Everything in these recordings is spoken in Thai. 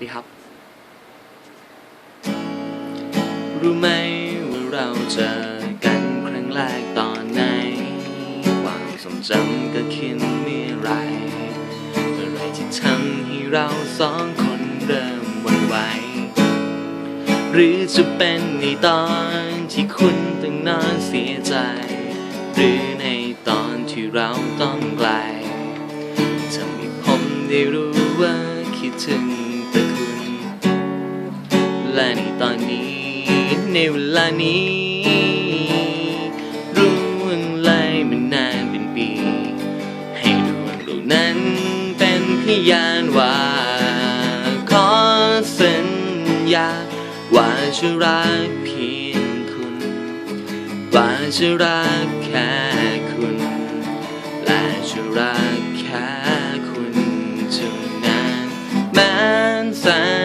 ดีครับ รู้ไหมว่าเราเจอกันครั้งแรกตอนไหน ความทรงจำก็คิดเมื่อไรอะไรที่ทำให้เราสองคนเริ่มหวั่นไหวหรือจะเป็นในตอนที่คุณต้องนอนเสียใจ หรือในตอนที่เราต้องไกลทำให้ผมได้รู้ว่าคิดถึง ในเวลานี้รู้ว่าเลยมันนานเป็นปี ให้ดวงดวงนั้นเป็นพยานว่า ขอสัญญา ว่าจะรักเพียงคุณ ว่าจะรักแค่คุณ และจะรักแค่คุณเท่านั้นแม้นแสน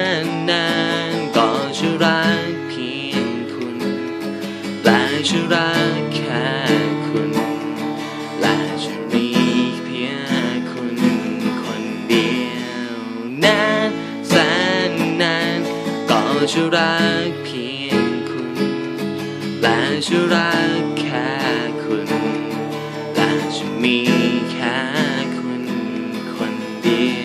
ฉันรักแค่คุณ และฉันมีเพียงคุณคนเดียวนานแสนนานก็ฉันรักเพียงคุณ และฉันรักแค่คุณ และฉันมีแค่คุณคนเดียว